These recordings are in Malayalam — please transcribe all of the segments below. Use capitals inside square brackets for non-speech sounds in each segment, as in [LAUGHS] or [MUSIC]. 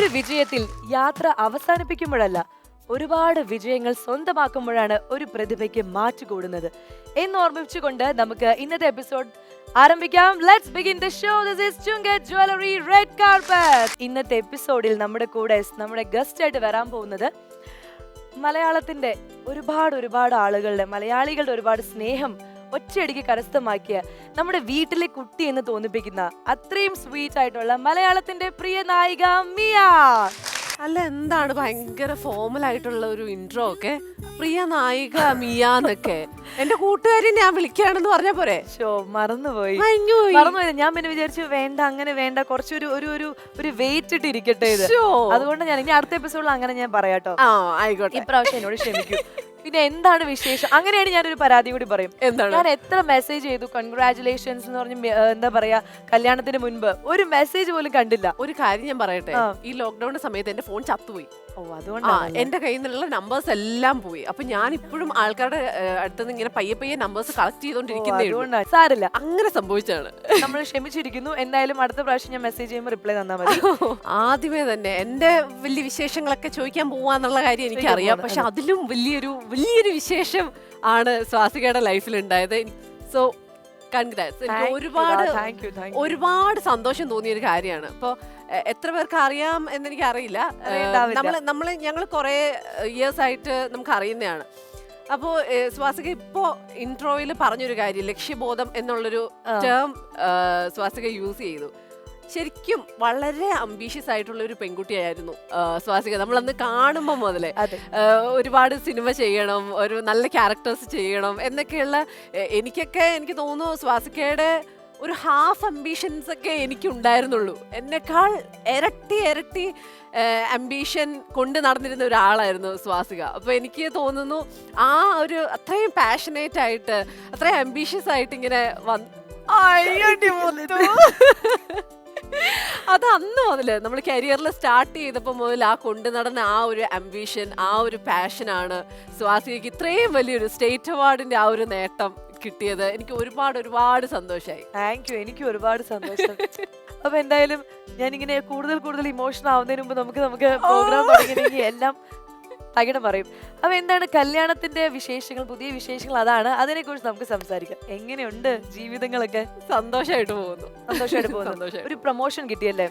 ഒരു വിജയത്തിൽ യാത്ര അവസാനിപ്പിക്കുമ്പോഴല്ല ഒരുപാട് വിജയങ്ങൾ സ്വന്തമാക്കുമ്പോഴാണ് ഒരു പ്രതിഭയ്ക്ക് മാറ്റുകൂടുന്നത്. എന്ന് ഓർമ്മിച്ചുകൊണ്ട് നമുക്ക് ഇന്നത്തെ എപ്പിസോഡ് ആരംഭിക്കാം. Let's begin the show this is ചുങ്ക jewellery red carpet ഇന്നത്തെ എപ്പിസോഡിൽ നമ്മുടെ കൂടെ നമ്മുടെ ഗസ്റ്റ് ആയിട്ട് വരാൻ പോകുന്നത് മലയാളത്തിന്റെ ഒരുപാട് ഒരുപാട് ആളുകളുടെ മലയാളികളുടെ ഒരുപാട് സ്നേഹം ഒറ്റയടിക്ക് കരസ്ഥമാക്കിയ നമ്മുടെ വീട്ടിലെ കുട്ടി എന്ന് തോന്നിപ്പിക്കുന്ന അത്രയും സ്വീറ്റ് ആയിട്ടുള്ള മലയാളത്തിന്റെ പ്രിയ നായിക മിയ. അല്ല എന്താണ് ഭയങ്കര ഫോമൽ ആയിട്ടുള്ള ഒരു ഇൻട്രോ ഒക്കെ? പ്രിയ നായിക മിയ എന്നൊക്കെ. എന്റെ കൂട്ടുകാരി ഞാൻ വിളിക്കുകയാണെന്ന് പറഞ്ഞ പോരെ? ഷോ മറന്നുപോയി. മറന്നുപോയി. ഞാൻ പിന്നെ വിചാരിച്ചു വേണ്ട അങ്ങനെ വേണ്ട. കുറച്ചൊരു ഒരു ഒരു ഒരു വെയിറ്റ് ഇട്ട് ഇരിക്കട്ടെ ഇത് അതുകൊണ്ട് ഞാൻ ഇനി അടുത്ത എപ്പിസോഡിൽ അങ്ങനെ ഞാൻ പറയാട്ടോ. ആ ആയിക്കോട്ടെ. ഇപ്രാവശ്യം എന്നോട് ക്ഷമിക്കൂ. പിന്നെ എന്താണ് വിശേഷം? അങ്ങനെയാണ് ഞാനൊരു പരാതി കൂടി പറയും. എന്താണ്? ഞാൻ എത്ര മെസ്സേജ് ചെയ്തു? കൺഗ്രാറ്റുലേഷൻസ് എന്ന് പറഞ്ഞ് എന്താ പറയാ കല്യാണത്തിന് മുൻപ്. ഒരു മെസ്സേജ് പോലും കണ്ടില്ല. ഒരു കാര്യം ഞാൻ പറയട്ടെ? ഈ ലോക്ക്ഡൌൺ സമയത്ത് എന്റെ ഫോൺ ചത്തുപോയി. ഓ എന്റെ കയ്യിൽ നിന്നുള്ള നമ്പേഴ്സ് എല്ലാം പോയി. അപ്പൊ ഞാൻ ഇപ്പോഴും ആൾക്കാരുടെ അടുത്ത് നിന്ന് ഇങ്ങനെ പയ്യെ പയ്യെ നമ്പേഴ്സ് കളക്ട് ചെയ്തോണ്ടിരിക്കുന്നേ സാരില്ല. അങ്ങനെ സംഭവിച്ചാണ് നമ്മൾ ക്ഷമിച്ചിരിക്കുന്നു. എന്തായാലും അടുത്ത പ്രാവശ്യം ഞാൻ മെസ്സേജ് ചെയ്യുമ്പോൾ റിപ്ലൈ തന്നാൽ മതി. ആദ്യമേ തന്നെ എന്റെ വലിയ വിശേഷങ്ങളൊക്കെ ചോദിക്കാൻ പോവാന്നുള്ള കാര്യം എനിക്കറിയാം. പക്ഷെ അതിലും വലിയൊരു വലിയൊരു വിശേഷം ആണ് സ്വാസികയുടെ ലൈഫിൽ ഉണ്ടായത്. So congrats. എനിക്ക് ഒരുപാട് ഒരുപാട് സന്തോഷം തോന്നിയ ഒരു കാര്യമാണ്. ഇപ്പോൾ എത്ര പേർക്ക് അറിയാം എന്നെനിക്ക് അറിയില്ല. നമ്മൾ നമ്മൾ ഞങ്ങൾ കുറേ ഇയേഴ്സ് ആയിട്ട് നമുക്ക് അറിയുന്നതാണ് അപ്പോൾ സ്വാസിക ഇപ്പോൾ ഇൻട്രോയിൽ പറഞ്ഞൊരു കാര്യം ലക്ഷ്യബോധം എന്നുള്ളൊരു. ടേം സ്വാസിക യൂസ് ചെയ്തു. ശരിക്കും വളരെ അംബീഷ്യസ് ആയിട്ടുള്ള ഒരു പെൺകുട്ടിയായിരുന്നു സ്വാസിക. നമ്മൾ അന്ന് കാണുമ്പോൾ മുതലേ ഒരുപാട് സിനിമ ചെയ്യണം ഒരു നല്ല ക്യാരക്ടേഴ്സ് ചെയ്യണം എന്നൊക്കെയുള്ള എനിക്കൊക്കെ എനിക്ക് തോന്നുന്നു സ്വാസികയുടെ ഒരു ഹാഫ് അംബീഷൻസ് ഒക്കെ എനിക്കുണ്ടായിരുന്നുള്ളൂ. എന്നെക്കാൾ ഇരട്ടി ഇരട്ടി അംബീഷൻ കൊണ്ട് നടന്നിരുന്ന ഒരാളായിരുന്നു സ്വാസിക. അപ്പോൾ എനിക്ക് തോന്നുന്നു ആ ഒരു അത്രയും പാഷനേറ്റ് ആയിട്ട് അത്രയും അംബീഷ്യസ് ആയിട്ട് ഇങ്ങനെ വന്ന് അയ്യടി. [LAUGHS] അത് അന്ന് മുതൽ നമ്മൾ കരിയറിൽ സ്റ്റാർട്ട് ചെയ്തപ്പോൾ മുതൽ ആ കൊണ്ടു നടന്ന ആ ഒരു അംബീഷൻ ആ ഒരു പാഷനാണ് സ്വാസികയ്ക്ക് ഇത്രയും വലിയൊരു സ്റ്റേറ്റ് അവാർഡിന്റെ ആ ഒരു നേട്ടം കിട്ടിയത്. എനിക്ക് ഒരുപാട് ഒരുപാട് സന്തോഷമായി താങ്ക് യു എനിക്ക് ഒരുപാട് സന്തോഷം. അപ്പൊ എന്തായാലും ഞാൻ ഇങ്ങനെ കൂടുതൽ കൂടുതൽ ഇമോഷണൽ ആവുന്നതിന് മുമ്പ് നമുക്ക് നമുക്ക് പ്രോഗ്രാം തുടങ്ങിയിട്ടുണ്ടെങ്കിൽ എല്ലാം തകിടം പറയും അപ്പൊ എന്താണ് കല്യാണത്തിന്റെ വിശേഷങ്ങൾ പുതിയ വിശേഷങ്ങൾ? അതാണ് അതിനെ കുറിച്ച് നമുക്ക് സംസാരിക്കാം. എങ്ങനെയുണ്ട് ജീവിതങ്ങളൊക്കെ? സന്തോഷമായിട്ട് പോകുന്നു. സന്തോഷമായിട്ട് പോകുന്നു. ഒരു പ്രൊമോഷൻ കിട്ടിയല്ലേ.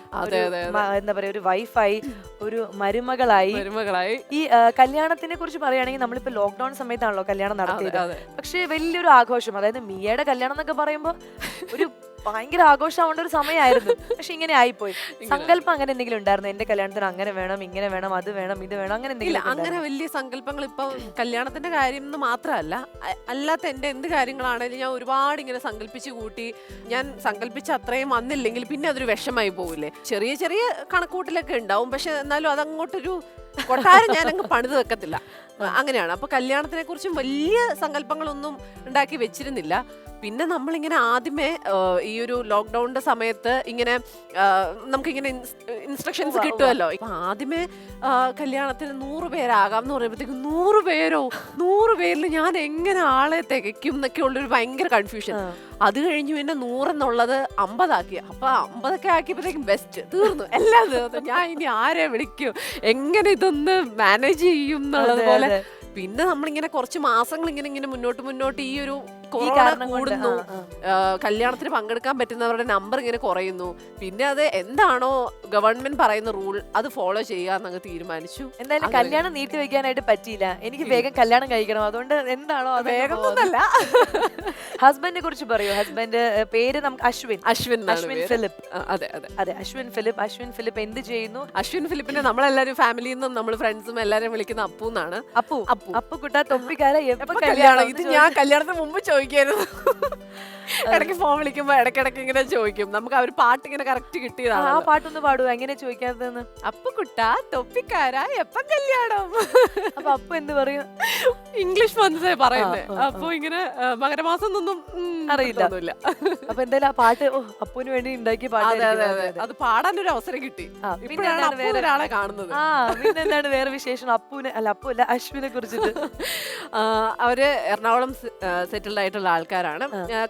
എന്താ പറയാ ഒരു വൈഫായി ഒരു മരുമകളായി. മരുമകളായി. ഈ കല്യാണത്തിനെ കുറിച്ച് പറയുകയാണെങ്കിൽ നമ്മളിപ്പോ ലോക്ക്ഡൌൺ സമയത്താണല്ലോ കല്യാണം നടത്തിയത്. പക്ഷേ വലിയൊരു ആഘോഷം അതായത് മിയയുടെ കല്യാണം എന്നൊക്കെ പറയുമ്പോ ഒരു ഭയങ്കര ആഘോഷമാവേണ്ട ഒരു സമയമായിരുന്നു പക്ഷെ ഇങ്ങനെ ആയിപ്പോയി. സങ്കല്പം അങ്ങനെ എന്തെങ്കിലും ഉണ്ടായിരുന്നു? എന്റെ കല്യാണത്തിന് അങ്ങനെ വേണം ഇങ്ങനെ വേണം അത് വേണം ഇത് വേണം അങ്ങനെ എന്തെങ്കിലും അങ്ങനെ വലിയ സങ്കല്പങ്ങൾ ഇപ്പൊ കല്യാണത്തിന്റെ കാര്യം എന്ന് മാത്രമല്ല അല്ലാത്ത എന്റെ എന്ത് കാര്യങ്ങളാണെങ്കിലും ഞാൻ ഒരുപാട് ഇങ്ങനെ സങ്കല്പിച്ച് കൂട്ടി ഞാൻ സങ്കല്പിച്ച അത്രയും വന്നില്ലെങ്കിൽ പിന്നെ അതൊരു വിഷമായി പോകില്ലേ ചെറിയ ചെറിയ കണക്കൂട്ടിലൊക്കെ ഉണ്ടാവും. പക്ഷെ എന്നാലും അതങ്ങോട്ടൊരു കൊട്ടാരം ഞാൻ അങ്ങ് പണിത് വെക്കത്തില്ല. അങ്ങനെയാണ്. അപ്പൊ കല്യാണത്തിനെ കുറിച്ചും വലിയ സങ്കല്പങ്ങളൊന്നും ഉണ്ടാക്കി വെച്ചിരുന്നില്ല. പിന്നെ നമ്മളിങ്ങനെ ആദ്യമേ ഈ ഒരു ലോക്ക്ഡൌണിന്റെ സമയത്ത് ഇങ്ങനെ നമുക്കിങ്ങനെ ഇൻസ്ട്രക്ഷൻസ്. കിട്ടുമല്ലോ ഇപ്പൊ ആദ്യമേ കല്യാണത്തിന് നൂറ് പേരാകാം എന്ന് പറയുമ്പോഴത്തേക്കും നൂറ് പേരോ? നൂറ് പേരിൽ ഞാൻ എങ്ങനെ ആളെ തികയ്ക്കും എന്നൊക്കെ ഉള്ളൊരു ഭയങ്കര കൺഫ്യൂഷൻ. അത് കഴിഞ്ഞു പിന്നെ നൂറെന്നുള്ളത് അമ്പതാക്കി. അപ്പൊ അമ്പതൊക്കെ ആക്കിയപ്പോഴത്തേക്കും ബെസ്റ്റ് തീർന്നു. എല്ലാം തീർന്നു. ഞാൻ ഇനി ആരെ വിളിക്കും? എങ്ങനെ ഇതൊന്ന് മാനേജ് ചെയ്യും എന്നുള്ളത് പോലെ. പിന്നെ നമ്മളിങ്ങനെ കുറച്ച് മാസങ്ങൾ ഇങ്ങനെ ഇങ്ങനെ മുന്നോട്ട് മുന്നോട്ട് ഈ ഒരു ഈ കാരണം കൂടുന്നു. കല്യാണത്തിന് പങ്കെടുക്കാൻ പറ്റുന്നവരുടെ നമ്പർ ഇങ്ങനെ കുറയുന്നു. പിന്നെ അത് എന്താണോ ഗവൺമെന്റ് പറയുന്ന റൂൾ അത് ഫോളോ ചെയ്യാന്നങ്ങ് തീരുമാനിച്ചു. എന്തായാലും കല്യാണം നീട്ടി വെക്കാനായിട്ട് പറ്റിയില്ല. എനിക്ക് വേഗം കല്യാണം കഴിക്കണം. അതുകൊണ്ട് എന്താണോ വേഗം ഒന്നല്ല. [LAUGHS] ഹസ്ബൻഡിനെ കുറിച്ച് പറയൂ. ഹസ്ബൻഡ് പേര് നമുക്ക് അശ്വിൻ. അശ്വിൻ അശ്വിൻ ഫിലിപ്പ്. അതെ അതെ. അതെ അശ്വിൻ ഫിലിപ്പ്. അശ്വിൻ ഫിലിപ്പ് എന്ത് ചെയ്യുന്നു? അശ്വിൻ ഫിലിപ്പിനെ നമ്മളെല്ലാരും ഫാമിലിയിൽ നിന്നും നമ്മൾ ഫ്രണ്ട്സും എല്ലാരും വിളിക്കുന്ന അപ്പു എന്നാണ് അപ്പു. അപ്പു. അപ്പു കുട്ടാ തൊപ്പിക്കാര എപ്പോ കല്യാണം ഇത് ഞാൻ കല്യാണത്തിന് മുമ്പ് ചോദിക്കായിരുന്നു. ഇടയ്ക്ക് ഫോൺ വിളിക്കുമ്പോ ഇടയ്ക്കിടയ്ക്ക് ഇങ്ങനെ ചോദിക്കും. നമുക്ക് ആ ഒരു പാട്ട് ഇങ്ങനെ കറക്റ്റ് കിട്ടിയതാണ് ആ പാട്ടൊന്ന് പാടുവോ? എങ്ങനെ ചോദിക്കാത്തതെന്ന്? അപ്പൊ കുട്ട തൊപ്പിക്കാരാ എപ്പം കല്യാണം? അപ്പൊ അപ്പൊ എന്ത് പറയും? ഇംഗ്ലീഷ് മനസ്സേ പറയുന്നത്. അപ്പൊ ഇങ്ങനെ മകരമാസം ഒന്നും അറിയില്ല. അപ്പൊ എന്തായാലും ആ പാട്ട് അപ്പുവിന് വേണ്ടി ഉണ്ടാക്കിയ അതെ പാടാൻ ഒരു അവസരം കിട്ടി. ഇപ്പോഴാണ് വേറെ- ഒരാളെ കാണുന്നത്. ആ പിന്നെ എന്താണ് വേറെ വിശേഷം? അപ്പുവിനെ അല്ല അപ്പു അല്ല അശ്വിനെ കുറിച്ചിട്ട്. അവർ എറണാകുളം സെറ്റിൽഡ് ആയിട്ടുള്ള ആൾക്കാരാണ്.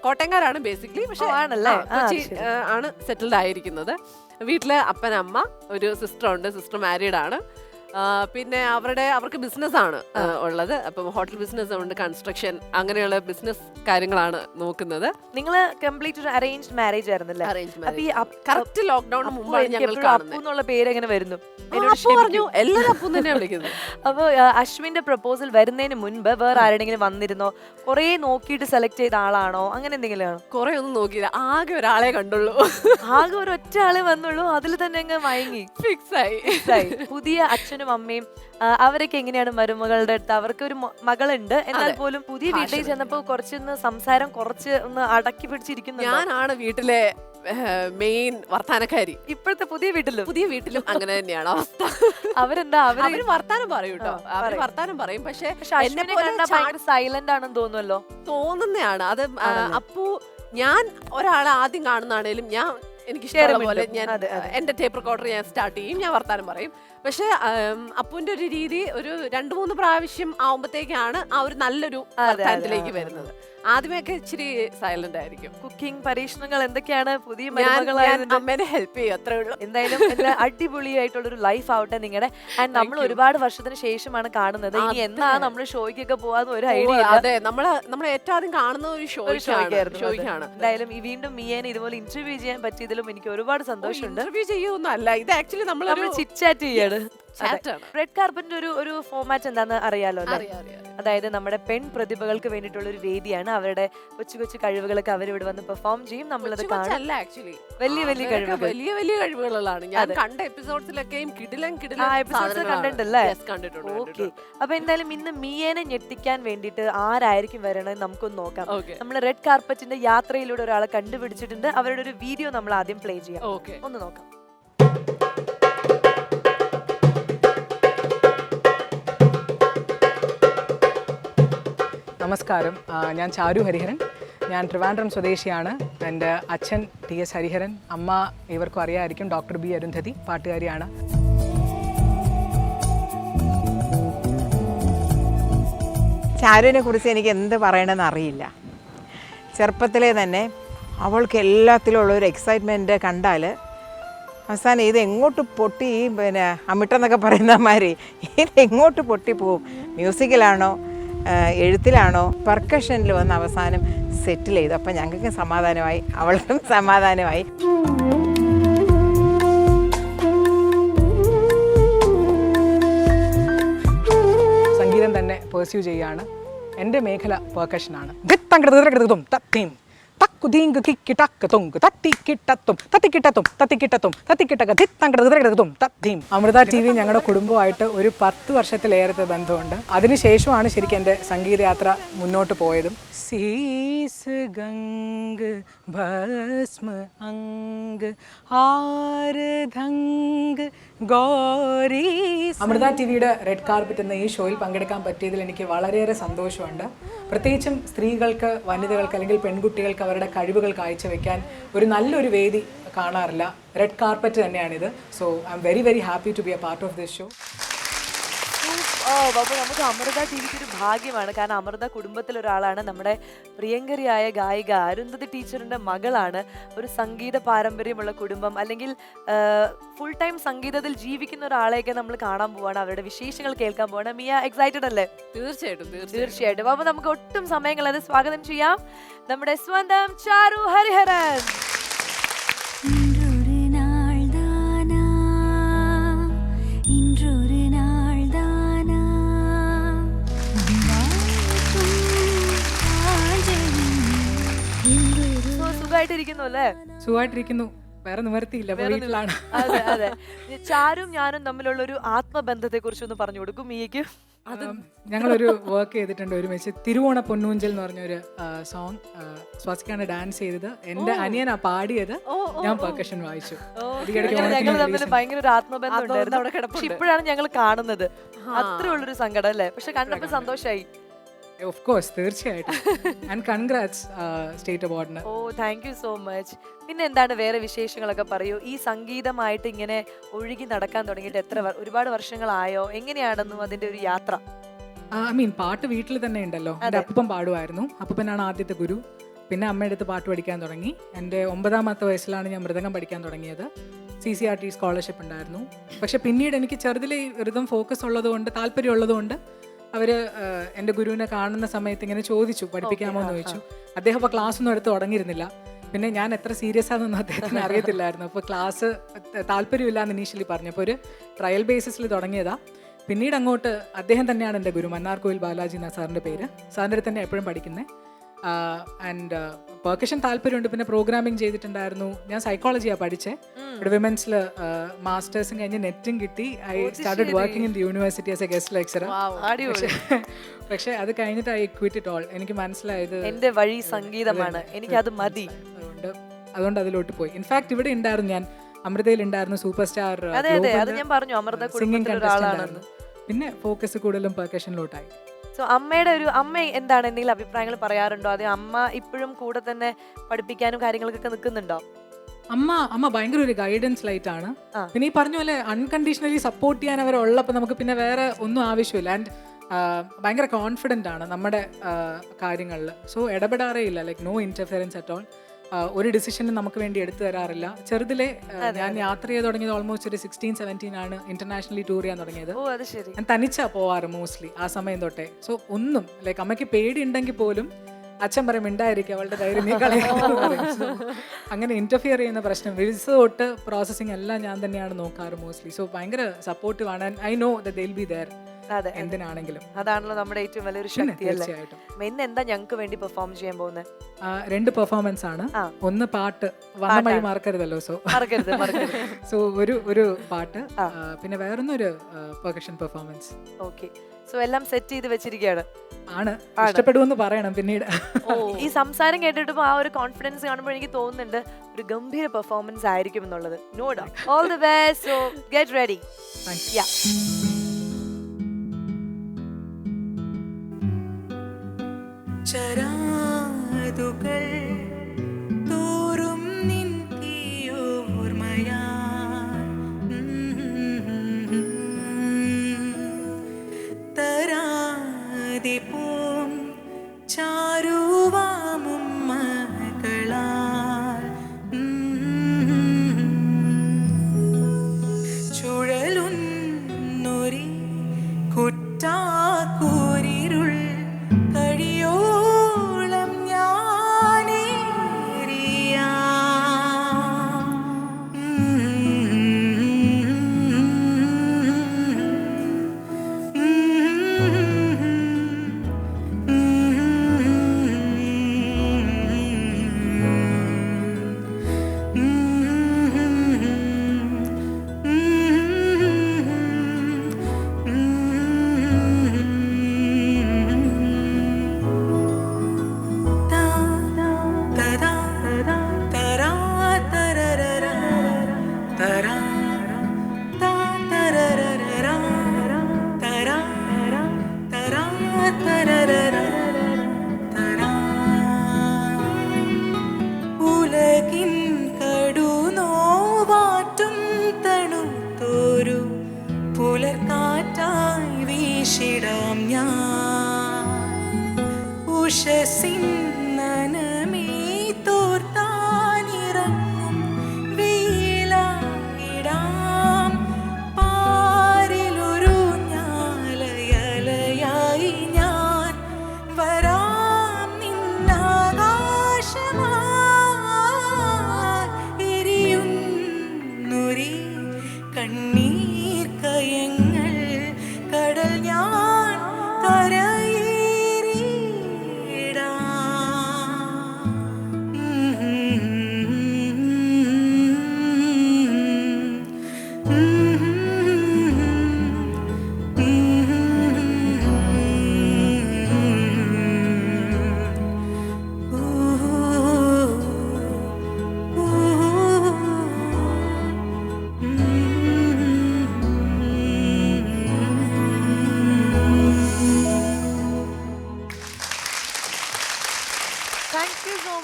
കോട്ടയംകാരാണ് ബേസിക്കലി പക്ഷേ ആണല്ലേ? കൊച്ചി ആണ് സെറ്റിൽഡ് ആയിരിക്കുന്നത്. വീട്ടിൽ അപ്പനമ്മ ഒരു സിസ്റ്റർ ഉണ്ട്. സിസ്റ്റർ മാരീഡ് ആണ്. പിന്നെ അവരുടെ അവർക്ക് ബിസിനസ്സാണ് ഉള്ളത്. അപ്പം ഹോട്ടൽ ബിസിനസ് ഉണ്ട് കൺസ്ട്രക്ഷൻ അങ്ങനെയുള്ള ബിസിനസ് കാര്യങ്ങളാണ് നോക്കുന്നത്. നിങ്ങൾ കംപ്ലീറ്റ് ഒരു അറേഞ്ച്ഡ് മാരേജ് ആയിരുന്നല്ലേ കറക്റ്റ് മുമ്പാണ് ഞങ്ങൾ എന്നുള്ള പേര് എങ്ങനെ വരുന്നു? പറഞ്ഞു. എല്ലാവരും തന്നെ വിളിക്കുന്നത്. [LAUGHS] അപ്പോൾ അശ്വിന്റെ പ്രപ്പോസൽ വരുന്നതിന് മുൻപ് വേറെ ആരെങ്കിലും വന്നിരുന്നോ? കൊറേ നോക്കിയിട്ട് സെലക്ട് ചെയ്ത ആളാണോ? അങ്ങനെ എന്തെങ്കിലും ആണോ? കുറെ ഒന്നും നോക്കിയില്ല. ആകെ ഒരാളെ കണ്ടുള്ളൂ. ആകെ ഒരു ഒറ്റ ആളെ വന്നുള്ളൂ. അതിൽ തന്നെ അങ്ങ് മയങ്ങി. ഫിക്സ് ആയി. പുതിയ പുതിയ അച്ഛനും അമ്മയും അവരൊക്കെ എങ്ങനെയാണ് മരുമകളുടെ അടുത്ത്? അവർക്ക് ഒരു മകളുണ്ട്. എന്നാൽ പോലും പുതിയ വീട്ടിൽ ചെന്നപ്പോൾ ചെന്നപ്പോ കുറച്ചൊന്ന് സംസാരം കുറച്ച് ഒന്ന് അടക്കി പിടിച്ചിരിക്കുന്നു ഞാനാണ് വീട്ടിലെ മെയിൻ വർത്താനക്കാരി. ഇപ്പോഴത്തെ പുതിയ വീട്ടിലും? പുതിയ വീട്ടിലും അങ്ങനെ തന്നെയാണ് അവസ്ഥ. അവരെന്താ? അവർ വർത്താനം പറയും കേട്ടോ. അവർ വർത്താനം പറയും. പക്ഷെ സൈലന്റ് ആണെന്ന് തോന്നുമല്ലോ? തോന്നുന്നതാണ്. അത് അപ്പു ഞാൻ ഒരാളെ ആദ്യം കാണുന്നതാണേലും ഞാൻ എനിക്ക് പോലെ ഞാൻ. എന്റെ ടേപ്പ് റെക്കോർഡർ ഞാൻ സ്റ്റാർട്ട് ചെയ്യും ഞാൻ വർത്താനം പറയും പക്ഷെ അപ്പുവിന്റെ ഒരു രീതി ഒരു രണ്ടു മൂന്ന് പ്രാവശ്യം ആവുമ്പത്തേക്കാണ് ആ ഒരു നല്ലൊരു വർത്താനത്തിലേക്ക്. വരുന്നത് ആദ്യമൊക്കെ ഇച്ചിരി സൈലന്റ് ആയിരിക്കും. കുക്കിംഗ് പരീക്ഷണങ്ങൾ എന്തൊക്കെയാണ്? പുതിയ അമ്മേനെ ഹെൽപ്പ് ചെയ്യും അത്രേ ഉള്ളൂ. എന്തായാലും അടിപൊളിയായിട്ടുള്ള ഒരു ലൈഫ് ആവട്ടെ നിങ്ങളുടെ ആൻഡ് നമ്മൾ ഒരുപാട് വർഷത്തിന് ശേഷമാണ് കാണുന്നത്. ഇനി. എന്നാ നമ്മൾ ഷോയ്ക്കൊക്കെ പോവാന്ന് ഒരു ഐഡിയ അതെ. നമ്മൾ നമ്മൾ ഏറ്റവും ആദ്യം കാണുന്ന ഒരു ഷോ ഷോയ്ക്കാണ് എന്തായാലും ഈ വീണ്ടും മിയേനെ ഇതുപോലെ ഇന്റർവ്യൂ ചെയ്യാൻ പറ്റിയതിലും എനിക്ക് ഒരുപാട് സന്തോഷമുണ്ട്. ഇന്റർവ്യൂ ചെയ്യൊന്നും ഇത് ആക്ച്വലി നമ്മൾ ചിറ്റ് ചിറ്റ് ചെയ്യാണ്. റെഡ് കാർപ്പറ്റിന്റെ ഒരു ഒരു ഫോർമാറ്റ് എന്താന്ന് അറിയാലോ അല്ലെ. അതായത് നമ്മുടെ പെൺ പ്രതിഭകൾക്ക് വേണ്ടിയിട്ടുള്ള ഒരു വേദിയാണ്. അവരുടെ കൊച്ചു കൊച്ചു കഴിവുകളൊക്കെ അവരിവിടെ വന്ന് പെർഫോം ചെയ്യും. നമ്മളത് കാണും. കൊച്ചല്ല വലിയ വലിയ കഴിവുകൾ. വലിയ വലിയ കഴിവുകളാണ്. ഞാൻ കണ്ട എപ്പിസോഡ്സിലൊക്കെയും കിടിലം കിടിലൻ എപ്പിസോഡ്സ്. കണ്ടിട്ടുണ്ടല്ലേ? ഓക്കെ. അപ്പൊ എന്തായാലും ഇന്ന് മിയേനെ ഞെട്ടിക്കാൻ വേണ്ടിയിട്ട് ആരായിരിക്കും വരണമെന്ന് നമുക്കൊന്ന് നോക്കാം. നമ്മൾ റെഡ് കാർപ്പറ്റിന്റെ യാത്രയിലൂടെ ഒരാളെ കണ്ടുപിടിച്ചിട്ടുണ്ട്. അവരുടെ ഒരു വീഡിയോ നമ്മൾ ആദ്യം പ്ലേ ചെയ്യാം ഒന്ന് നോക്കാം. നമസ്കാരം. ഞാൻ ചാരു ഹരിഹരൻ. ഞാൻ ട്രിവാൻഡ്രം സ്വദേശിയാണ്. എന്റെ അച്ഛൻ ടി എസ് ഹരിഹരൻ. അമ്മ ഇവർക്കും അറിയാമായിരിക്കും ഡോക്ടർ ബി അരുന്ധതി പാട്ടുകാരിയാണ്. ചാരുവിനെ കുറിച്ച് എനിക്ക് എന്ത് പറയണമെന്ന് അറിയില്ല. ചെറുപ്പത്തിലെ തന്നെ അവൾക്ക് എല്ലാത്തിലും ഉള്ള ഒരു എക്സൈറ്റ്മെന്റ് കണ്ടാൽ അവസാനം ഇത് എങ്ങോട്ട് പൊട്ടി പിന്നെ അമിട്ടെന്നൊക്കെ പറയുന്ന മാതിരി ഇത് എങ്ങോട്ട് പൊട്ടിപ്പോവും? മ്യൂസിക്കിലാണോ എഴുത്തിലാണോ പെർക്കഷനിൽ വന്ന് അവസാനം സെറ്റിൽ ചെയ്തു അപ്പം ഞങ്ങൾക്ക് സമാധാനമായി അവൾക്കും സമാധാനമായി സംഗീതം തന്നെ പേഴ്സ്യൂ ചെയ്യാണ് എന്റെ മേഖല പെർക്കഷനാണ് തക്കുതീങ്ക് കിക്കി ടക്ക് തൊങ്ക് തത്തിക്കിട്ടത്തും തത്തിക്കിട്ടത്തും തത്തിക്കിട്ടത്തും തത്തിക്കിട്ടക്ക തിത്തങ്കടതും തത്തീം അമൃത ടി വി ഞങ്ങളുടെ കുടുംബമായിട്ട് ഒരു പത്ത് വർഷത്തിലേറത്തെ ബന്ധമുണ്ട് അതിനുശേഷമാണ് ശരിക്കും എന്റെ സംഗീതയാത്ര മുന്നോട്ട് പോയതും. സീസ് ഗംഗ് ഭസ്മ അങ്ക് ആരധങ്ക് ഗോരീ അമൃത ടിവിയുടെ റെഡ് കാർപ്പറ്റ് എന്ന ഈ ഷോയിൽ പങ്കെടുക്കാൻ പറ്റിയതിൽ എനിക്ക് വളരെയേറെ സന്തോഷമുണ്ട്. പ്രത്യേകിച്ചും സ്ത്രീകൾക്ക് വനിതകൾക്ക് അല്ലെങ്കിൽ പെൺകുട്ടികൾക്ക് അവരുടെ കഴിവുകൾ കാഴ്ചവെക്കാൻ ഒരു നല്ലൊരു വേദി കാണാറില്ല. റെഡ് കാർപ്പറ്റ് തന്നെയാണിത്. So I am very very happy to be a part of this show oh Babu നമുക്ക് അമൃത ടിവിക്കൊരു ഭാഗ്യമാണ്. കാരണം അമൃത കുടുംബത്തിലൊരാളാണ് നമ്മുടെ പ്രിയങ്കരിയായ ഗായിക. അരുന്ധതി ടീച്ചറിന്റെ മകളാണ്. ഒരു സംഗീത പാരമ്പര്യമുള്ള കുടുംബം. അല്ലെങ്കിൽ ഫുൾ ടൈം സംഗീതത്തിൽ ജീവിക്കുന്ന ഒരാളെയൊക്കെ നമ്മൾ കാണാൻ പോവാണ്. അവരുടെ വിശേഷങ്ങൾ കേൾക്കാൻ പോവാണ്. മിയ എക്സൈറ്റഡ് അല്ലേ? തീർച്ചയായിട്ടും തീർച്ചയായിട്ടും. അപ്പൊ നമുക്ക് ഒട്ടും സമയം കളയാതെ സ്വാഗതം ചെയ്യാം. നമ്മുടെ സ്വന്തം ചാരു ഹരിഹരൻ. സുഖമായിട്ടിരിക്കുന്നു അല്ലേ? സുഖമായിട്ടിരിക്കുന്നു. വേറെ നിവർത്തിയില്ല വീട്ടിലാണ്. അതെ അതെ. ചാരും ഞാനും തമ്മിലുള്ള ഒരു ആത്മബന്ധത്തെ കുറിച്ച് ഒന്ന് പറഞ്ഞു കൊടുക്കും മിയക്ക് അത് ഞങ്ങളൊരു വർക്ക് ചെയ്തിട്ടുണ്ട് ഒരുമിച്ച്. തിരുവോണ പൊന്നൂഞ്ചൽ എന്ന് പറഞ്ഞൊരു സോങ് സ്വാസിക്കാണ് ഡാൻസ് ചെയ്തത്. എന്റെ അനിയനാ പാടിയത്. ഞാൻ പെർക്കഷൻ വായിച്ചു. ഞങ്ങൾ തമ്മിൽ ഭയങ്കര ഒരു ആത്മബന്ധം ഉണ്ടായിരുന്നു. പക്ഷെ ഇപ്പോഴാണ് ഞങ്ങൾ കാണുന്നത്. അത്രയുള്ളൊരു സങ്കടം അല്ലേ? പക്ഷെ കണ്ടപ്പോൾ സന്തോഷായി. ഓഫ് കോഴ്സ് തീർച്ചയായിട്ടും. ആൻഡ് കൺഗ്രാറ്റ്സ് സ്റ്റേറ്റ് അവാർഡിന് oh thank you so much പിന്നെ എന്താണ് വേറെ വിശേഷങ്ങളൊക്കെ പറയൂ? ഈ സംഗീതമായിട്ട് ഇങ്ങനെ ഒഴുകി നടക്കാൻ തുടങ്ങിയിട്ട് എത്ര ഒരുപാട് വർഷങ്ങളായോ? എങ്ങനെയാണെന്നും അതിന്റെ ഒരു യാത്ര? ഐ മീൻ പാട്ട് വീട്ടിൽ തന്നെ ഉണ്ടല്ലോ. എന്റെ അപ്പം പാടുമായിരുന്നു. അപ്പനാണ് ആദ്യത്തെ ഗുരു. പിന്നെ അമ്മയുടെ അടുത്ത് പാട്ട് പഠിക്കാൻ തുടങ്ങി. എന്റെ ഒമ്പതാമത്തെ വയസ്സിലാണ് ഞാൻ മൃദംഗം പഠിക്കാൻ തുടങ്ങിയത്. C C R T scholarship ഉണ്ടായിരുന്നു. പക്ഷെ പിന്നീട് എനിക്ക് ചെറുതിലെ ഒരുതും ഫോക്കസ് ഉള്ളതുകൊണ്ട് താല്പര്യം ഉള്ളതുകൊണ്ട് അവർ എന്റെ ഗുരുവിനെ കാണുന്ന സമയത്ത് ഇങ്ങനെ ചോദിച്ചു പഠിപ്പിക്കാമോ എന്ന് ചോദിച്ചു. അദ്ദേഹം അപ്പോൾ ക്ലാസ് ഒന്നും എടുത്ത് തുടങ്ങിയിരുന്നില്ല. പിന്നെ ഞാൻ എത്ര സീരിയസ് ആണെന്നൊന്നും അദ്ദേഹത്തിന് അറിയത്തില്ലായിരുന്നു. അപ്പോൾ ക്ലാസ് താല്പര്യമില്ല എന്ന് ഇനീഷ്യലി പറഞ്ഞു. അപ്പോൾ ഒരു ട്രയൽ ബേസിസിൽ തുടങ്ങിയതാ. പിന്നീട് അങ്ങോട്ട് അദ്ദേഹം തന്നെയാണ് എന്റെ ഗുരു മന്നാർകോയിൽ ബാലാജി എന്ന സാറിന്റെ പേര്. സാറിന്റെ അടുത്ത് തന്നെ എപ്പോഴും പഠിക്കുന്നത് ആൻഡ് പെർക്കഷൻ താല്പര്യമുണ്ട്. പിന്നെ പ്രോഗ്രാമിംഗ് ചെയ്തിട്ടുണ്ടായിരുന്നു. ഞാൻ സൈക്കോളജിയാണ് പഠിച്ചത് ഇവിടെ വിമൻസിൽ മാസ്റ്റേഴ്സും കഴിഞ്ഞ് നെറ്റും കിട്ടി. I started working in the university as a guest lecturer പക്ഷേ അത് കഴിഞ്ഞിട്ട് ഐ ക്വിറ്റ് ഇറ്റ് ഓൾ എനിക്ക് മനസ്സിലായത് എന്റെ വഴി സംഗീതമാണ്. എനിക്ക് അത് മതി. അതുകൊണ്ട് അതുകൊണ്ട് അതിലോട്ട് പോയി. ഇൻഫാക്ട് ഇവിടെ ഉണ്ടായിരുന്നു ഞാൻ. അമൃതയിൽ ഉണ്ടായിരുന്നു സൂപ്പർ സ്റ്റാർ അതെ അതെ. അത് ഞാൻ പറഞ്ഞു. അമൃത കുടുംബത്തിൽ പിന്നെ ഫോക്കസ് കൂടുതലും പെർക്കഷനിലോട്ടായി സോ അമ്മയുടെ ഒരു അമ്മ എന്താണ് എന്തെങ്കിലും അഭിപ്രായങ്ങൾ പറയാറുണ്ടോ? അതെ അമ്മ ഇപ്പോഴും കൂടെ തന്നെ പഠിപ്പിക്കാനും കാര്യങ്ങൾക്കൊക്കെ നിൽക്കുന്നുണ്ടോ? അമ്മ അമ്മ ഭയങ്കര ഒരു ഗൈഡൻസ് ലൈറ്റ് ആണ്. പിന്നെ ഈ പറഞ്ഞ പോലെ അൺകണ്ടീഷണലി സപ്പോർട്ട് ചെയ്യാൻ അവർ ഉള്ളപ്പോൾ നമുക്ക് പിന്നെ വേറെ ഒന്നും ആവശ്യമില്ല. ആൻഡ് ഭയങ്കര കോൺഫിഡന്റ് ആണ് നമ്മുടെ കാര്യങ്ങളിൽ. സോ ഇടപെടാറേ ഇല്ല. Like no interference at all ഒരു ഡിസിഷനും നമുക്ക് വേണ്ടി എടുത്തു തരാറില്ല. ചെറുതിലെ ഞാൻ യാത്ര ചെയ്ത് തുടങ്ങിയത് ഓൾമോസ്റ്റ് ഒരു സിക്സ്റ്റീൻ സെവന്റീൻ ആണ് ഇന്റർനാഷണലി ടൂർ ചെയ്യാൻ തുടങ്ങിയത്. ഞാൻ തനിച്ചാ പോവാറ് മോസ്റ്റ്ലി ആ സമയം തൊട്ടേ. സോ ഒന്നും ലൈക്ക് അമ്മയ്ക്ക് പേടി ഉണ്ടെങ്കിൽ പോലും അച്ഛൻ പറയും ഉണ്ടായിരിക്കും അവളുടെ ധൈര്യം നീ [LAUGHS] അങ്ങനെ ഇന്റർഫിയർ ചെയ്യുന്ന പ്രശ്നം വിസ തൊട്ട് പ്രോസസ്സിങ് എല്ലാം ഞാൻ തന്നെയാണ് നോക്കാറ് മോസ്റ്റ്ലി സോ ഭയങ്കര സപ്പോർട്ടീവ് ആണ്. I know they'll be there അതെ എന്തിനാണെങ്കിലും. അതാണല്ലോ നമ്മുടെ ഏറ്റവും വലിയൊരു ശക്തി തീർച്ചയായിട്ടും. ഇന്ന് എന്താ ഞങ്ങൾക്ക് വേണ്ടി പെർഫോം ചെയ്യാൻ പോകുന്നത് രണ്ട് പെർഫോമൻസ് ആണ്. ഒന്ന് പാട്ട്. വന്ന വഴി മറക്കരുതല്ലോ സോ. മറക്കരുത് [LAUGHS] സോ ഒരു ഒരു പാട്ട്. പിന്നെ വേറൊന്നൊരു പെർക്കഷൻ പെർഫോമൻസ് ഓക്കെ സോ എല്ലാം സെറ്റ് ചെയ്ത് വെച്ചിരിക്കുകയാണ് ആണ്. ഇഷ്ടപ്പെടുമെന്ന് പറയണം പിന്നീട്. ഈ സംസാരം കേട്ടിട്ട് ആ ഒരു കോൺഫിഡൻസ് കാണുമ്പോൾ എനിക്ക് തോന്നുന്നുണ്ട് ഒരു ഗംഭീര പെർഫോമൻസ് ആയിരിക്കും എന്നുള്ളത് no doubt all the best so get ready yeah ചരാതുകൾ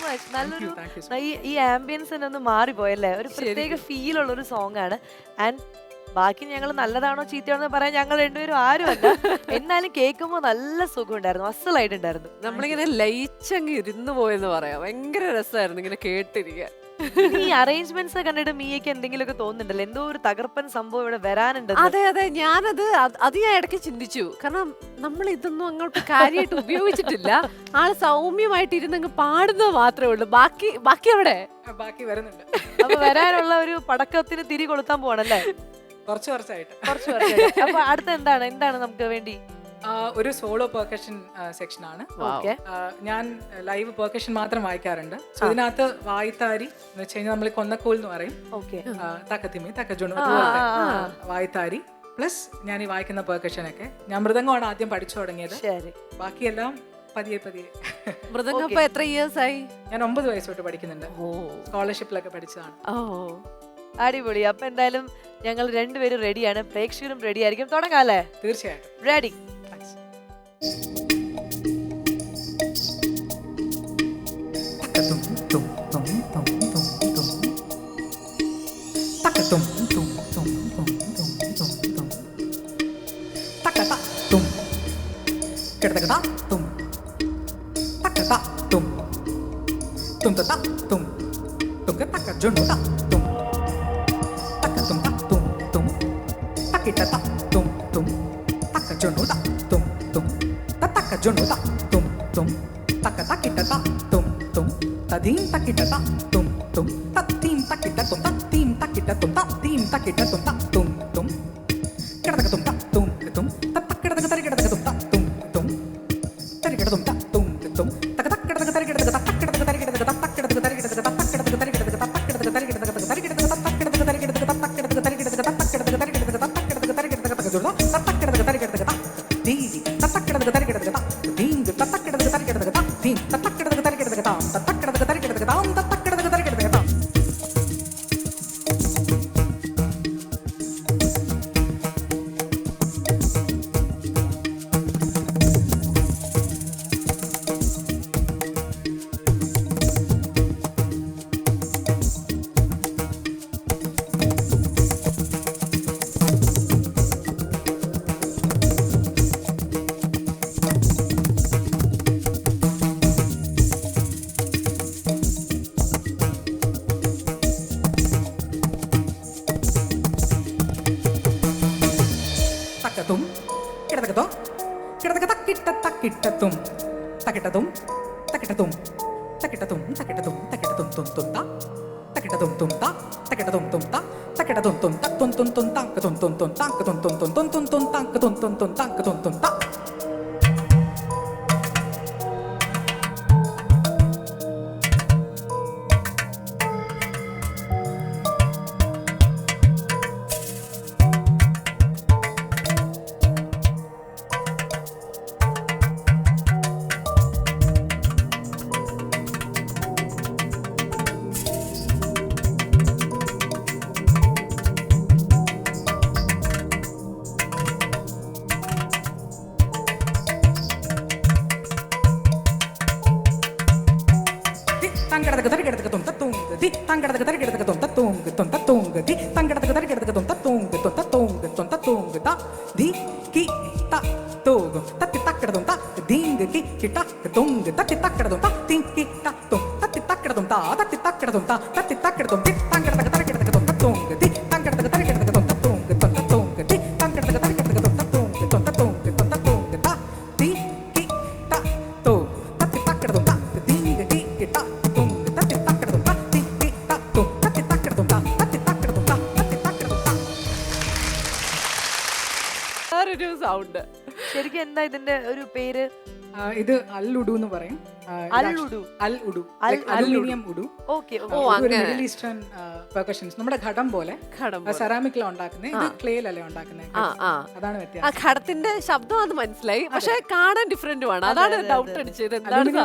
much നല്ലൊരു ഈ ഈ ആംബിയൻസ് തന്നെ ഒന്ന് മാറിപ്പോയല്ലേ ഒരു പ്രത്യേക ഫീൽ ഉള്ള ഒരു സോങ് ആണ്. ആൻഡ് ബാക്കി ഞങ്ങൾ നല്ലതാണോ ചീത്തയാണോ എന്ന് പറയാൻ ഞങ്ങൾ രണ്ടുപേരും ആരുമല്ല [LAUGHS] എന്നാലും കേൾക്കുമ്പോൾ നല്ല സുഖമുണ്ടായിരുന്നു. അസലായിട്ടുണ്ടായിരുന്നു. നമ്മളിങ്ങനെ ലയിച്ചങ്ങ് ഇരുന്നു പോയെന്ന് പറയാം. ഭയങ്കര രസമായിരുന്നു ഇങ്ങനെ കേട്ടിരിക്കാൻ. പിന്നെ ഈ അറേഞ്ച്മെന്റ്സ് കണ്ടിട്ട് മീയക്ക് എന്തെങ്കിലുമൊക്കെ തോന്നുന്നുണ്ടല്ലോ? എന്തോ ഒരു തകർപ്പൻ സംഭവം ഇവിടെ വരാനുണ്ട് അതെ അതെ. ഞാനത് അത് അത് ഞാൻ ഇടയ്ക്ക് ചിന്തിച്ചു. കാരണം നമ്മൾ ഇതൊന്നും അങ്ങോട്ട് കാര്യമായിട്ട് ഉപയോഗിച്ചിട്ടില്ല. ആൾ സൗമ്യമായിട്ട് ഇരുന്നങ്ങ് പാടുന്നത് മാത്രമേ ഉള്ളൂ. ബാക്കി ബാക്കി അവിടെ ബാക്കി വരുന്നുണ്ട്. അപ്പൊ വരാനുള്ള ഒരു പടക്കത്തിന് തിരി കൊളുത്താൻ പോവാണല്ലേ? കുറച്ച് കുറച്ചായിട്ട്. കുറച്ച് കുറച്ചായിട്ട്. അപ്പൊ അടുത്ത എന്താണ്? എന്താണ് നമുക്ക് വേണ്ടി ഒരു സോളോ പെർക്കഷൻ സെക്ഷൻ ആണ്. ഓക്കെ ഞാൻ ലൈവ് പെർക്കഷൻ മാത്രം വായിക്കാറുണ്ട്. സോ ഇതിനകത്ത് വായ്ത്താരി എന്ന് വെച്ച് കഴിഞ്ഞാൽ നമ്മൾ കൊന്നക്കോൽ എന്ന് പറയും. തക്കത്തിമി തക്കജുണു ആ, വായ്ത്താരി. പ്ലസ് ഞാൻ ഈ വായിക്കുന്ന പെർക്കഷൻ ഒക്കെ. ഞാൻ മൃദംഗമാണ് ആദ്യം പഠിച്ചു തുടങ്ങിയത്. ശരി. ബാക്കിയെല്ലാം പതിയെ പതിയെ. മൃദംഗം ഇപ്പൊ എത്ര ഇയേഴ്സ് ആയി? ഞാൻ ഒമ്പത് വയസ്സ് തൊട്ട് പഠിക്കുന്നുണ്ട്. സ്കോളർഷിപ്പിലൊക്കെ പഠിച്ചതാണ്. ഓ. അടിപൊളി. അപ്പൊ എന്തായാലും ഞങ്ങൾ രണ്ടുപേരും റെഡിയാണ് പ്രേക്ഷകരും റെഡി ആയിരിക്കും. തുടങ്ങാല്ലേ തീർച്ചയായിട്ടും. Ready tắc tùng tùng tùng tùng tùng tùng tắc tùng tùng tùng tùng tùng tùng tùng tắc tắc tùng kẹt tắc tắc tùng tắc tắc tùng tùng tắc tùng tùng cái tắc cả trơn tắc കിടക്ക് തറി കിടക്ക് తకిటతుం తకిటతుం తకిటతుం తకిటతుం తకిటతుం తుం తుం తా తకిటతుం తుం తా తకిటతుం తుం తా తకిటతుం తుం తా తుం తుం తుం తా తుం తుం తుం తా తుం తుం తుం తుం తుం తుం తా తుం తుం తుం తా తుం తుం తుం తా തോഗും തത്തി തക്കടതും ത ദീങ് കി കിട്ട തുങ് തത്തി തക്കടതും ത തി കി ത തും തത്തി തക്കടതും ത തത്തി തക്കടതും ത തത്തി തക്കടതും ഇതിന്റെ ഒരു പേര് ഇത് ഉഡു എന്ന് പറയും. അൽ udu aluminium udu. Middle eastern percussions നമ്മുടെ ഘടം പോലെ സെറാമിക്കിലാണ് ഉണ്ടാക്കുന്നത് ഇത് ക്ലേയിലല്ലേ ഉണ്ടാക്കുന്നത് അതാണ് വ്യത്യാസം. ഘടത്തിന്റെ ശബ്ദം അത് മനസ്സിലായി. പക്ഷെ കാണാൻ ഡിഫറെന്റ് ആണ് അതാണ് ഡൗട്ട് അടിച്ചത്.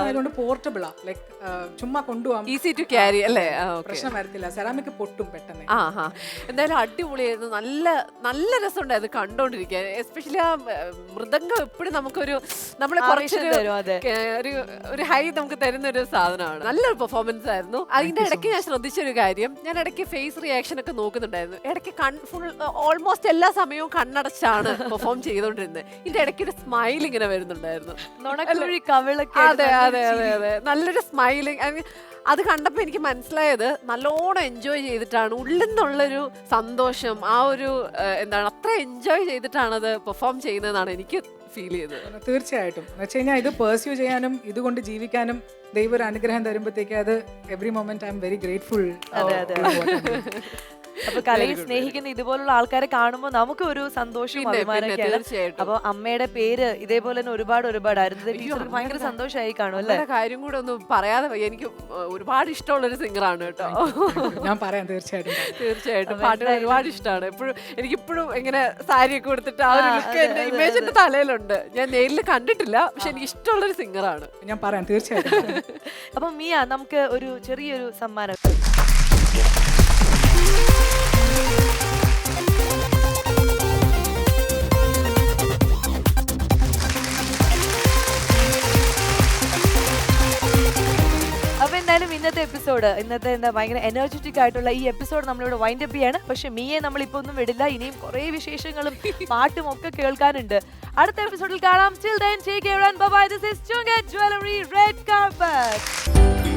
അതുകൊണ്ട് പോർട്ടബിൾ ആ. ലൈക്ക് ചുമ്മാ കൊണ്ടുപോകാം ഈസി ടു ക്യാരി അല്ലേ. പ്രശ്നം വരത്തില്ല. സെറാമിക് പൊട്ടും പെട്ടെന്ന്. ആ എന്തായാലും അടിപൊളിയായിരുന്നു. നല്ല നല്ല രസമുണ്ടായിരുന്നു കണ്ടോണ്ടിരിക്കാൻ. എസ്പെഷ്യലി ആ മൃദംഗം എപ്പോഴും നമുക്കൊരു നമ്മളെ ആവേശം കുറച്ചൊരു ഒരു ഒരു ഹൈ നമുക്ക് തരുന്ന ഒരു സാധനമാണ് നല്ലൊരു പെർഫോമൻസ് ആയിരുന്നു. അതിന്റെ ഇടയ്ക്ക് ഞാൻ ശ്രദ്ധിച്ചൊരു കാര്യം. ഞാൻ ഇടയ്ക്ക് ഫേസ് റിയാക്ഷൻ ഒക്കെ നോക്കുന്നുണ്ടായിരുന്നു. ഇടയ്ക്ക് കൺ ഫുൾ ഓൾമോസ്റ്റ് എല്ലാ സമയവും കണ്ണടച്ചാണ് [LAUGHS] പെർഫോം ചെയ്തോണ്ടിരുന്നത് ഇതിന്റെ ഇടയ്ക്ക് ഒരു സ്മൈൽ ഇങ്ങനെ വരുന്നുണ്ടായിരുന്നു. അതെ അതെ അതെ അതെ. നല്ലൊരു സ്മൈലിങ് അത് കണ്ടപ്പോൾ എനിക്ക് മനസ്സിലായത് നല്ലോണം എൻജോയ് ചെയ്തിട്ടാണ് ഉള്ളിൽ നിന്നുള്ളൊരു സന്തോഷം ആ ഒരു എന്താണ് അത്ര എൻജോയ് ചെയ്തിട്ടാണ് അത് പെർഫോം ചെയ്യുന്നതെന്നാണ് എനിക്ക് ഫീൽ ചെയ്തത്. തീർച്ചയായിട്ടും. എന്ന് വെച്ച് കഴിഞ്ഞാൽ ഇത് പേഴ്സ്യൂ ചെയ്യാനും ഇതുകൊണ്ട് ജീവിക്കാനും ദൈവം ഒരു അനുഗ്രഹം തരുമ്പോഴത്തേക്ക് അത് every moment I am very grateful അതെ, അതെ. [LAUGHS] അപ്പൊ [LAUGHS] കലയെ സ്നേഹിക്കുന്ന ഇതുപോലുള്ള ആൾക്കാരെ കാണുമ്പോൾ നമുക്ക് ഒരു സന്തോഷവും അഭിമാനമൊക്കെയാണ് തീർച്ചയായിട്ടും. അപ്പൊ അമ്മയുടെ പേര് ഇതേപോലെ തന്നെ ഒരുപാട് ഒരുപാട്. ആയിരുന്നു ടീച്ചർക്ക് ഭയങ്കര സന്തോഷമായി കാണും അല്ലേ? കാര്യം കൂടെ ഒന്നും പറയാതെ. എനിക്ക് ഒരുപാട് ഇഷ്ടമുള്ള ഒരു സിംഗറാണ് കേട്ടോ. ഞാൻ പറയാം തീർച്ചയായിട്ടും. തീർച്ചയായിട്ടും. പാട്ടുകൾ ഒരുപാട് ഇഷ്ടമാണ്. എപ്പോഴും എനിക്കിപ്പോഴും ഇങ്ങനെ സാരിയൊക്കെ കൊടുത്തിട്ട് ആ ഒരു ലുക്ക് എന്റെ ഇമേജ് എന്റെ തലയിലുണ്ട്. ഞാൻ നേരിൽ കണ്ടിട്ടില്ല പക്ഷെ എനിക്ക് ഇഷ്ടമുള്ള ഒരു സിംഗറാണ്. ഞാൻ പറയാം തീർച്ചയായിട്ടും. [LAUGHS] അപ്പൊ മിയ നമുക്ക് ഒരു ചെറിയൊരു സമ്മാനം. എന്തായാലും ഇന്നത്തെ എപ്പിസോഡ് ഇന്നത്തെ എന്താ ഭയങ്കര എനർജറ്റിക് ആയിട്ടുള്ള ഈ എപ്പിസോഡ് നമ്മളിവിടെ വൈൻഡ് അപ്പ് ചെയ്യാണ്. പക്ഷെ മീയെ നമ്മൾ ഇപ്പൊ ഒന്നും വിടില്ല. ഇനിയും കുറെ വിശേഷങ്ങളും [LAUGHS] പാട്ടും ഒക്കെ കേൾക്കാനുണ്ട്. അടുത്ത എപ്പിസോഡിൽ കാണാം. And bye red This